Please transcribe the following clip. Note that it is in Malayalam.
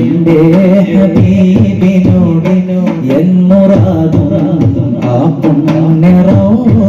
എന്റെ ഹബീബിനോടിനു എന്നുറാതും ആ പുണ്യറോദയോട്